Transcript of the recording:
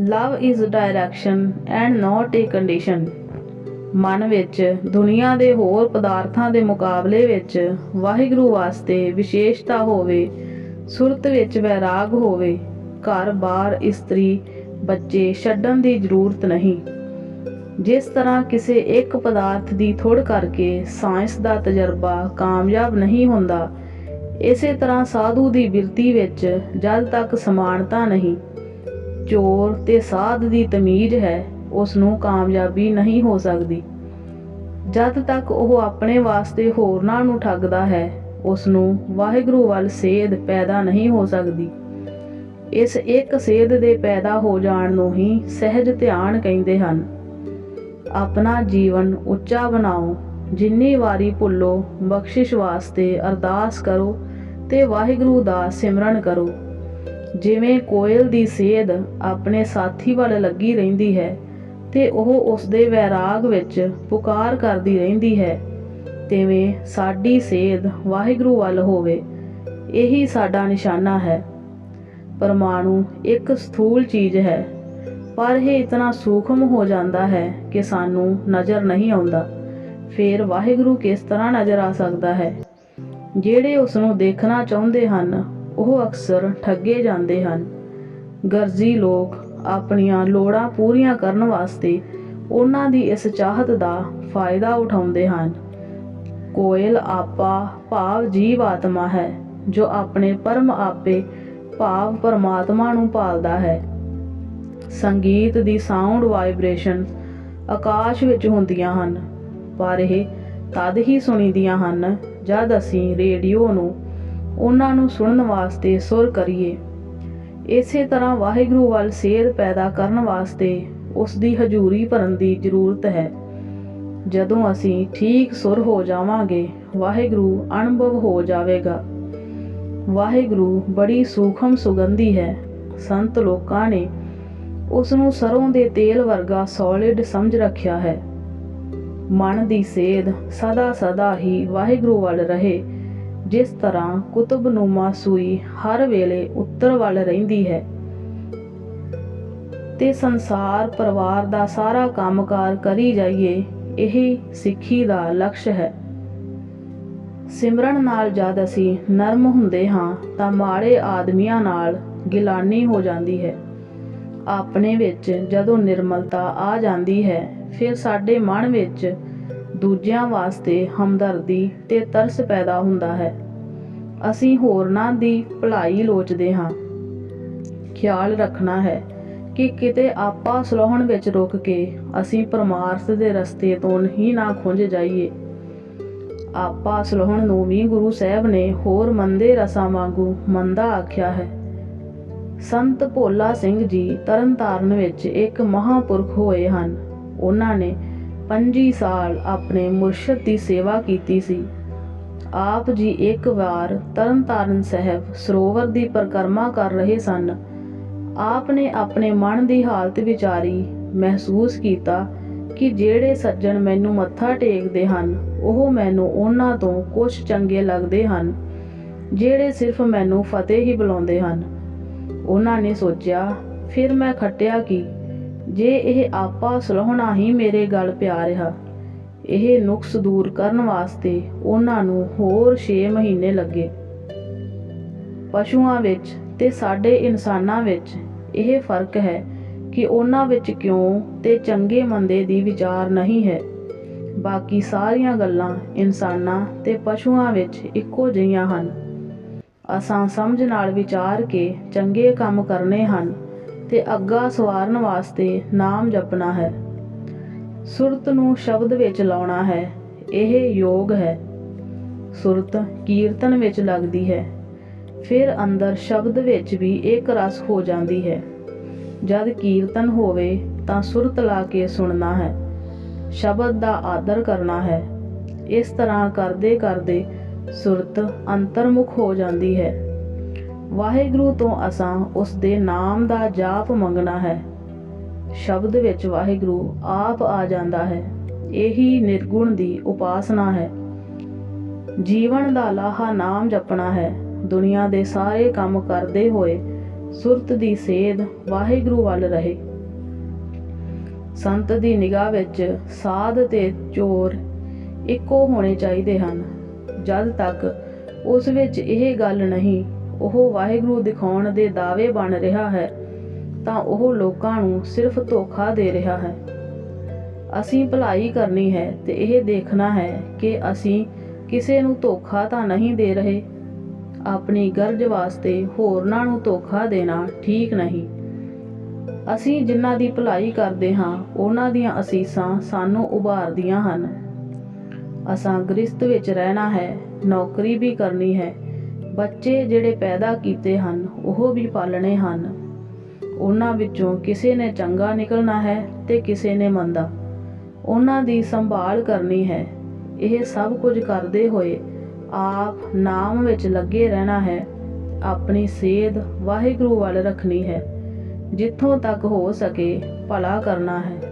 Love is direction and not a condition ਮਨ ਵਿੱਚ ਦੁਨੀਆ ਦੇ ਹੋਰ ਪਦਾਰਥਾਂ ਦੇ ਮੁਕਾਬਲੇ ਵਿੱਚ ਵਾਹਿਗੁਰੂ ਵਾਸਤੇ ਵਿਸ਼ੇਸ਼ਤਾ ਹੋਵੇ, ਸੁਰਤ ਵਿੱਚ ਵੈਰਾਗ ਹੋਵੇ ਘਰ-ਬਾਰ ਇਸਤਰੀ ਬੱਚੇ ਛੱਡਣ ਦੀ ਜ਼ਰੂਰਤ ਨਹੀਂ। ਜਿਸ ਤਰ੍ਹਾਂ ਕਿਸੇ ਇੱਕ ਪਦਾਰਥ ਦੀ ਥੋੜ ਕਰਕੇ ਸਾਇੰਸ ਦਾ ਤਜਰਬਾ ਕਾਮਯਾਬ ਨਹੀਂ ਹੁੰਦਾ, ਇਸੇ ਤਰ੍ਹਾਂ ਸਾਧੂ ਦੀ ਬਿਰਤੀ ਵਿੱਚ ਜਦ ਤੱਕ ਸਮਾਨਤਾ ਨਹੀਂ। ਚੋਰ ਤੇ ਸਾਧ ਦੀ ਤਮੀਜ਼ ਹੈ ਉਸ ਨੂੰ ਕਾਮਯਾਬੀ ਨਹੀਂ ਹੋ ਸਕਦੀ। ਜਦ ਤੱਕ ਉਹ ਆਪਣੇ ਵਾਸਤੇ ਹੋਰਨਾਂ ਨੂੰ ਠੱਗਦਾ ਹੈ ਉਸ ਨੂੰ ਵਾਹਿਗੁਰੂ ਵੱਲ ਸੇਧ ਪੈਦਾ ਨਹੀਂ ਹੋ ਸਕਦੀ। ਇਸ ਇੱਕ ਸੇਧ ਦੇ ਪੈਦਾ ਹੋ ਜਾਣ ਨੂੰ ਹੀ ਸਹਿਜ ਧਿਆਨ ਕਹਿੰਦੇ ਹਨ। ਆਪਣਾ ਜੀਵਨ ਉੱਚਾ ਬਣਾਓ, ਜਿੰਨੀ ਵਾਰੀ ਭੁੱਲੋ, ਬਖਸ਼ਿਸ਼ ਵਾਸਤੇ ਅਰਦਾਸ ਕਰੋ ਤੇ ਵਾਹਿਗੁਰੂ ਦਾ ਸਿਮਰਨ ਕਰੋ। ਜਿਵੇਂ ਕੋਇਲ ਦੀ ਸੇਧ ਆਪਣੇ ਸਾਥੀ ਵੱਲ ਲੱਗੀ ਰਹਿੰਦੀ ਹੈ ਤੇ ਉਹ ਉਸ ਦੇ ਵੈਰਾਗ ਵਿੱਚ ਪੁਕਾਰ ਕਰਦੀ ਰਹਿੰਦੀ ਹੈ, ਤਿਵੇਂ ਸਾਡੀ ਸੇਧ ਵਾਹਿਗੁਰੂ ਵੱਲ ਹੋਵੇ, ਇਹੀ ਸਾਡਾ ਨਿਸ਼ਾਨਾ ਹੈ। ਪਰਮਾਣੂ ਇੱਕ ਸਥੂਲ ਚੀਜ਼ ਹੈ, ਪਰ ਇਹ ਇਤਨਾ ਸੂਖਮ ਹੋ ਜਾਂਦਾ ਹੈ ਕਿ ਸਾਨੂੰ ਨਜ਼ਰ ਨਹੀਂ ਆਉਂਦਾ। ਫਿਰ ਵਾਹਿਗੁਰੂ ਕਿਸ ਤਰ੍ਹਾਂ ਨਜ਼ਰ ਆ ਸਕਦਾ ਹੈ? ਜਿਹੜੇ ਉਸ ਨੂੰ ਦੇਖਣਾ ਚਾਹੁੰਦੇ ਹਨ ਉਹ ਅਕਸਰ ਠੱਗੇ ਜਾਂਦੇ ਹਨ। ਗਰਜੀ ਲੋਕ ਆਪਣੀਆਂ ਲੋੜਾਂ ਪੂਰੀਆਂ ਕਰਨ ਵਾਸਤੇ ਉਹਨਾਂ ਦੀ ਇਸ ਚਾਹਤ ਦਾ ਫਾਇਦਾ ਉਠਾਉਂਦੇ ਹਨ। ਕੋਇਲ ਆਪਾ ਭਾਵ ਜੀਵ ਆਤਮਾ ਹੈ, ਜੋ ਆਪਣੇ ਪਰਮ ਆਪੇ ਭਾਵ ਪਰਮਾਤਮਾ ਨੂੰ ਪਾਲਦਾ ਹੈ। ਸੰਗੀਤ ਦੀ ਸਾਊਂਡ ਵਾਈਬ੍ਰੇਸ਼ਨ ਆਕਾਸ਼ ਵਿੱਚ ਹੁੰਦੀਆਂ ਹਨ, ਪਰ ਇਹ ਤਦ ਹੀ ਸੁਣੀਦੀਆਂ ਹਨ ਜਦ ਅਸੀਂ ਰੇਡੀਓ ਨੂੰ ਉਹਨਾਂ ਨੂੰ ਸੁਣਨ ਵਾਸਤੇ ਸੁਰ ਕਰੀਏ। ਇਸੇ ਤਰ੍ਹਾਂ ਵਾਹਿਗੁਰੂ ਵੱਲ ਸੇਧ ਪੈਦਾ ਕਰਨ ਵਾਸਤੇ ਉਸ ਦੀ ਹਜ਼ੂਰੀ ਭਰਨ ਦੀ ਜ਼ਰੂਰਤ ਹੈ। ਜਦੋਂ ਅਸੀਂ ਠੀਕ ਸੁਰ ਹੋ ਜਾਵਾਂਗੇ, ਵਾਹਿਗੁਰੂ ਅਨੁਭਵ ਹੋ ਜਾਵੇਗਾ। ਵਾਹਿਗੁਰੂ ਬੜੀ ਸੂਖਮ ਸੁਗੰਧੀ ਹੈ। ਸੰਤ ਲੋਕਾਂ ਨੇ ਉਸ ਨੂੰ ਸਰੋਂ ਦੇ ਤੇਲ ਵਰਗਾ ਸੋਲਿਡ ਸਮਝ ਰੱਖਿਆ ਹੈ। ਮਨ ਦੀ ਸੇਧ ਸਦਾ ਸਦਾ ਹੀ ਵਾਹਿਗੁਰੂ ਵੱਲ ਰਹੇ। ਜਿਸ ਤਰ੍ਹਾਂ ਕੁਤਬਨੁਮਾ ਸੂਈ ਹਰ ਵੇਲੇ ਉੱਤਰ ਵੱਲ ਰਹਿੰਦੀ ਹੈ ਤੇ ਸੰਸਾਰ ਪਰਿਵਾਰ ਦਾ ਸਾਰਾ ਕੰਮਕਾਰ ਕਰੀ ਜਾਈਏ, ਇਹ ਸਿੱਖੀ ਦਾ ਲਕਸ਼ ਹੈ। ਸਿਮਰਨ ਨਾਲ ਜਦ ਅਸੀਂ ਨਰਮ ਹੁੰਦੇ ਹਾਂ, ਤਾਂ ਮਾੜੇ ਆਦਮੀਆਂ ਨਾਲ ਗਿਲਾਨੀ ਹੋ ਜਾਂਦੀ ਹੈ। ਆਪਣੇ ਵਿੱਚ ਜਦੋਂ ਨਿਰਮਲਤਾ ਆ ਜਾਂਦੀ ਹੈ, ਫਿਰ ਸਾਡੇ ਮਨ ਵਿੱਚ ਦੂਜਿਆਂ ਵਾਸਤੇ ਹਮਦਰਦੀ ਤੇ ਤਰਸ ਪੈਦਾ ਹੁੰਦਾ ਹੈ। ਅਸੀਂ ਹੋਰਨਾਂ ਦੀ ਭਲਾਈ ਲੋਚਦੇ ਹਾਂ। ਖਿਆਲ ਰੱਖਣਾ ਹੈ ਕਿ ਕਿਤੇ ਆਪਾ ਸਲੋਹਣ ਵਿੱਚ ਰੁਕ ਕੇ ਅਸੀਂ ਪਰਮਾਰਥ ਦੇ ਰਸਤੇ ਤੋਂ ਹੀ ਨਾ ਖੁੰਝ ਜਾਈਏ। ਆਪਾ ਸਲੋਹਣ ਨੂੰ ਵੀ ਗੁਰੂ ਸਾਹਿਬ ਨੇ ਹੋਰ ਮੰਦੇ ਰਸਾਂ ਵਾਂਗੂ ਮੰਦਾ ਆਖਿਆ ਹੈ। ਸੰਤ ਭੋਲਾ ਸਿੰਘ ਜੀ ਤਰਨਤਾਰਨ ਵਿੱਚ ਇੱਕ ਮਹਾਪੁਰਖ ਹੋਏ ਹਨ। ਉਹਨਾਂ ਨੇ 25 ਸਾਲ ਆਪਣੇ ਮੁਰਸ਼ਿਦ ਦੀ ਸੇਵਾ ਕੀਤੀ ਸੀ। ਆਪ ਜੀ ਇੱਕ ਵਾਰ ਤਰਨਤਾਰਨ ਸਾਹਿਬ ਸਰੋਵਰ ਦੀ ਪਰਕਰਮਾ ਕਰ ਰਹੇ ਸਨ। ਆਪ ਨੇ ਆਪਣੇ ਮਨ ਦੀ ਹਾਲਤ ਵਿਚਾਰੀ ਮਹਿਸੂਸ ਕੀਤਾ ਕਿ ਜਿਹੜੇ ਸੱਜਣ ਮੈਨੂੰ ਮੱਥਾ ਟੇਕਦੇ ਹਨ, ਉਹ ਮੈਨੂੰ ਉਹਨਾਂ ਤੋਂ ਕੁਝ ਚੰਗੇ ਲੱਗਦੇ ਹਨ, ਜਿਹੜੇ ਸਿਰਫ ਮੈਨੂੰ ਫਤਿਹ ਹੀ ਬੁਲਾਉਂਦੇ ਹਨ। ਉਹਨਾਂ ਨੇ ਸੋਚਿਆ, ਫਿਰ ਮੈਂ ਖੱਟਿਆ ਕਿ? ਜੇ ਇਹ ਆਪਾ ਸਲੋਹਣਾ ਹੀ ਮੇਰੇ ਗਲ ਪਿਆ ਰਿਹਾ ਇਹ ਨੁਕਸ ਦੂਰ ਕਰਨ ਵਾਸਤੇ ਉਹਨਾਂ ਨੂੰ ਹੋਰ 6 ਮਹੀਨੇ ਲੱਗੇ। ਪਸ਼ੂਆਂ ਵਿੱਚ ਤੇ ਸਾਡੇ ਇਨਸਾਨਾਂ ਵਿੱਚ ਇਹ ਫ਼ਰਕ ਹੈ ਕਿ ਉਹਨਾਂ ਵਿੱਚ ਕਿਉਂ ਤੇ ਚੰਗੇ ਮੰਦੇ ਦੀ ਵਿਚਾਰ ਨਹੀਂ ਹੈ। ਬਾਕੀ ਸਾਰੀਆਂ ਗੱਲਾਂ ਇਨਸਾਨਾਂ ਤੇ ਪਸ਼ੂਆਂ ਵਿੱਚ ਇੱਕੋ ਜਿਹੀਆਂ ਹਨ। ਅਸਾਂ ਸਮਝ ਨਾਲ ਵਿਚਾਰ ਕੇ ਚੰਗੇ ਕੰਮ ਕਰਨੇ ਹਨ। ਤੇ ਅੱਗਾ ਸਵਾਰਨ ਵਾਸਤੇ ਨਾਮ ਜਪਣਾ ਹੈ। ਸੁਰਤ ਨੂੰ ਸ਼ਬਦ ਵਿੱਚ ਲਾਉਣਾ ਹੈ, ਇਹ ਯੋਗ ਹੈ। ਸੁਰਤ ਕੀਰਤਨ ਵਿੱਚ ਲੱਗਦੀ ਹੈ, ਫਿਰ ਅੰਦਰ ਸ਼ਬਦ ਵਿੱਚ ਵੀ ਇੱਕ ਰਸ ਹੋ ਜਾਂਦੀ ਹੈ। ਜਦ ਕੀਰਤਨ ਹੋਵੇ ਤਾਂ ਸੁਰਤ ਲਾ ਕੇ ਸੁਣਨਾ ਹੈ, ਸ਼ਬਦ ਦਾ ਆਦਰ ਕਰਨਾ ਹੈ। ਇਸ ਤਰ੍ਹਾਂ ਕਰਦੇ ਕਰਦੇ ਸੁਰਤ ਅੰਤਰਮੁਖ ਹੋ ਜਾਂਦੀ ਹੈ। ਵਾਹਿਗੁਰੂ ਤੋਂ ਅਸਾਂ ਉਸ ਦੇ ਨਾਮ ਦਾ ਜਾਪ ਮੰਗਣਾ ਹੈ। ਸ਼ਬਦ ਵਿੱਚ ਵਾਹਿਗੁਰੂ ਆਪ ਆ ਜਾਂਦਾ ਹੈ। ਇਹੀ ਨਿਰਗੁਣ ਦੀ ਉਪਾਸਨਾ ਹੈ। ਜੀਵਨ ਦਾ ਲਾਹਾ ਨਾਮ ਜਪਣਾ ਹੈ। ਦੁਨੀਆ ਦੇ ਸਾਰੇ ਕੰਮ ਕਰਦੇ ਹੋਏ ਸੁਰਤ ਦੀ ਸੇਧ ਵਾਹਿਗੁਰੂ ਵੱਲ ਰਹੇ। ਸੰਤ ਦੀ ਨਿਗਾਹ ਵਿੱਚ ਸਾਧ ਤੇ ਚੋਰ ਇੱਕੋ ਹੋਣੇ ਚਾਹੀਦੇ ਹਨ। ਜਦ ਤੱਕ ਉਸ ਵਿੱਚ ਇਹ ਗੱਲ ਨਹੀਂ ਉਹ ਵਾਹਿਗੁਰੂ ਦਿਖਾਉਣ ਦੇ ਦਾਅਵੇ ਬਣ ਰਿਹਾ ਹੈ, ਤਾਂ ਉਹ ਲੋਕਾਂ ਨੂੰ ਸਿਰਫ ਧੋਖਾ ਦੇ ਰਿਹਾ ਹੈ। ਅਸੀਂ ਭਲਾਈ ਕਰਨੀ ਹੈ ਤੇ ਇਹ ਦੇਖਣਾ ਹੈ ਕਿ ਅਸੀਂ ਕਿਸੇ ਨੂੰ ਧੋਖਾ ਤਾਂ ਨਹੀਂ ਦੇ ਰਹੇ। ਆਪਣੀ ਗਰਜ ਵਾਸਤੇ ਹੋਰਨਾਂ ਨੂੰ ਧੋਖਾ ਦੇਣਾ ਠੀਕ ਨਹੀਂ। ਅਸੀਂ ਜਿਨ੍ਹਾਂ ਦੀ ਭਲਾਈ ਕਰਦੇ ਹਾਂ, ਉਹਨਾਂ ਦੀਆਂ ਅਸੀਸਾਂ ਸਾਨੂੰ ਉਭਾਰਦੀਆਂ ਹਨ। ਅਸਾਂ ਗ੍ਰਸਤ ਵਿੱਚ ਰਹਿਣਾ ਹੈ, ਨੌਕਰੀ ਵੀ ਕਰਨੀ ਹੈ ਬੱਚੇ ਜਿਹੜੇ ਪੈਦਾ ਕੀਤੇ ਹਨ, ਉਹ ਵੀ ਪਾਲਣੇ ਹਨ। ਉਹਨਾਂ ਵਿੱਚੋਂ ਕਿਸੇ ਨੇ ਚੰਗਾ ਨਿਕਲਣਾ ਹੈ ਤੇ ਕਿਸੇ ਨੇ ਮੰਦਾ। ਉਹਨਾਂ ਦੀ ਸੰਭਾਲ ਕਰਨੀ ਹੈ। ਇਹ ਸਭ ਕੁਝ ਕਰਦੇ ਹੋਏ ਆਪ ਨਾਮ ਵਿੱਚ ਲੱਗੇ ਰਹਿਣਾ ਹੈ। ਆਪਣੀ ਸੇਧ ਵਾਹਿਗੁਰੂ ਵੱਲ ਰੱਖਣੀ ਹੈ। ਜਿੱਥੋਂ ਤੱਕ ਹੋ ਸਕੇ ਭਲਾ ਕਰਨਾ ਹੈ।